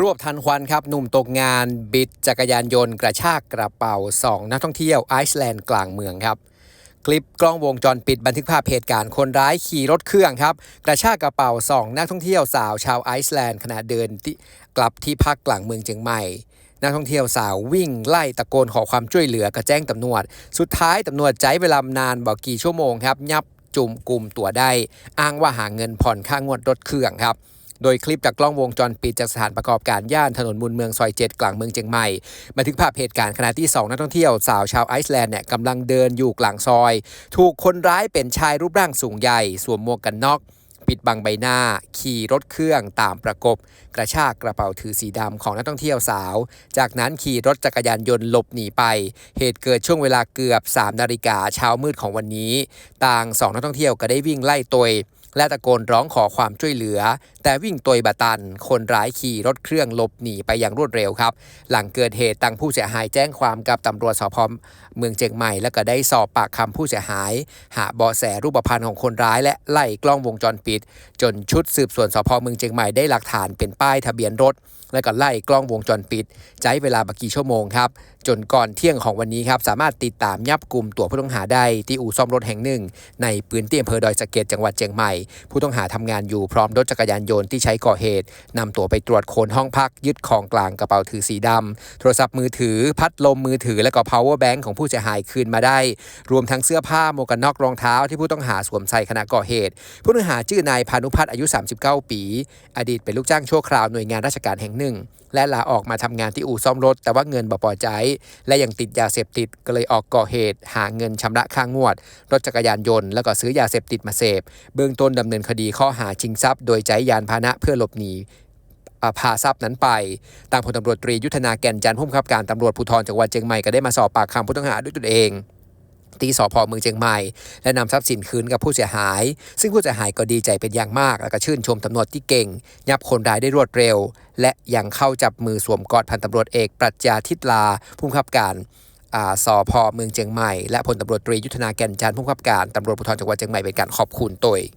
รวบทันควันครับ หนุ่มตกงานบิดจักรยานยนต์กระชากกระเป๋า2นักท่องเที่ยวไอซ์แลนด์กลางเมืองครับ คลิปกล้องวงจรปิดบันทึกภาพเหตุการณ์คนร้ายขี่รถเครื่องครับ กระชากกระเป๋า2นักท่องเที่ยวสาวชาวไอซ์แลนด์ขณะเดินกลับที่พักกลางเมืองเชียงใหม่นักท่องเที่ยวสาววิ่งไล่ตะโกนขอความช่วยเหลือกระแจ้งตำรวจ สุดท้ายตำรวจใจเวลานานบอกกี่ชั่วโมงครับ ยับจุ่มกลุ่มตัวได้ อ้างว่าหาเงินผ่อนค่างวดรถเครื่องครับ โดยคลิปจากกล้องวงจรปิดจากสถานประกอบการย่านถนนมูลเมืองซอยเจ็ดกลางเมืองเชียงใหม่บันทึกภาพเหตุการณ์ขณะที่ 2 นักท่องเที่ยวสาวชาวไอซ์แลนด์เนี่ยกำลังเดินอยู่กลางซอย ถูกคนร้ายเป็นชายรูปร่างสูงใหญ่ สวมหมวกกันน็อกปิดบังใบหน้า ขี่รถเครื่องตามประกบ กระชากกระเป๋าถือสีดำของนักท่องเที่ยวสาว จากนั้นขี่รถจักรยานยนต์หลบหนีไป เหตุเกิดช่วงเวลาเกือบ3นาฬิกาเช้ามืดของวันนี้ ต่างสองนักท่องเที่ยวก็ได้วิ่งไล่ตวย และตะโกนร้องขอความช่วยเหลือ แต่วิ่งตวยบะตัน คนร้ายขี่รถเครื่องหลบหนีไปอย่างรวดเร็วครับ หลังเกิดเหตุตังผู้เสียหายแจ้งความกับตำรวจสพเมืองเชียงใหม่ แล้วก็ได้สอบปากคำผู้เสียหาย หาเบาะแสรูปพรรณของคนร้าย และไล่กล้องวงจรปิด จนชุดสืบสวนสพเมืองเชียงใหม่ได้หลักฐานเป็นป้ายทะเบียนรถ แล้วก็ไล่กล้องวงจรปิดใช้เวลาบักกี่ชั่วโมงครับ จนก่อนเที่ยงของวันนี้ครับ สามารถติดตามยับกลุ่มตัวผู้ต้องหาได้ที่อู่ซ่อมรถแห่งหนึ่ง ในพื้นที่อำเภอดอยสะเก็ดจังหวัดเชียงใหม่ ผู้ต้องหาทำงานอยู่พร้อมรถจักรยานยนต์ที่ใช้ก่อเหตุนำตัวไปตรวจค้นห้องพักยึดของกลางกระเป๋าถือสีดำโทรศัพท์มือถือ พัดลมมือถือและก็ power bank ของผู้เสียหายคืนมาได้ รวมทั้งเสื้อผ้าหมวกกันน็อกรองเท้าที่ผู้ต้องหาสวมใส่ขณะก่อเหตุ ผู้ต้องหาชื่อนายพานุพัฒน์อายุ 39 ปี อดีตเป็นลูกจ้างชั่วคราวหน่วยงานราชการแห่งหนึ่งและลาออกมาทำงานที่อู่ซ่อมรถ แต่ว่าเงินบ่พอใจ และยังติดยาเสพติดก็เลยออกก่อเหตุ หาเงินชำระค่างวด รถจักรยานยนต์แล้วก็ซื้อยาเสพติดมาเสพ เบื้องต้นดำเนินคดีข้อหาชิงทรัพย์ โดยใช้ยานพาหนะเพื่อหลบหนีพาทรัพย์นั้นไป ตามพลตำรวจตรียุทธนาแก่นจันทร์ผู้บังคับการตำรวจภูธรจังหวัดเชียงใหม่ก็ได้มาสอบปากคำผู้ต้องหาด้วยตนเอง ที่สพเมืองเชียงใหม่ และนำทรัพย์สินคืนกับผู้เสียหาย ซึ่งผู้เสียหายก็ดีใจเป็นอย่างมาก และก็ชื่นชมตำรวจที่เก่ง ยับคนร้ายได้รวดเร็ว และยังเข้าจับมือสวมกอดพันตำรวจเอกปรัชญาทิตลาผู้บังคับการอ่าสพเมืองเชียงใหม่ และพลตำรวจตรียุทธนาแก่นจันทร์ผู้บังคับการตำรวจภูธรจังหวัดเชียงใหม่เป็นการขอบคุณตัวเอง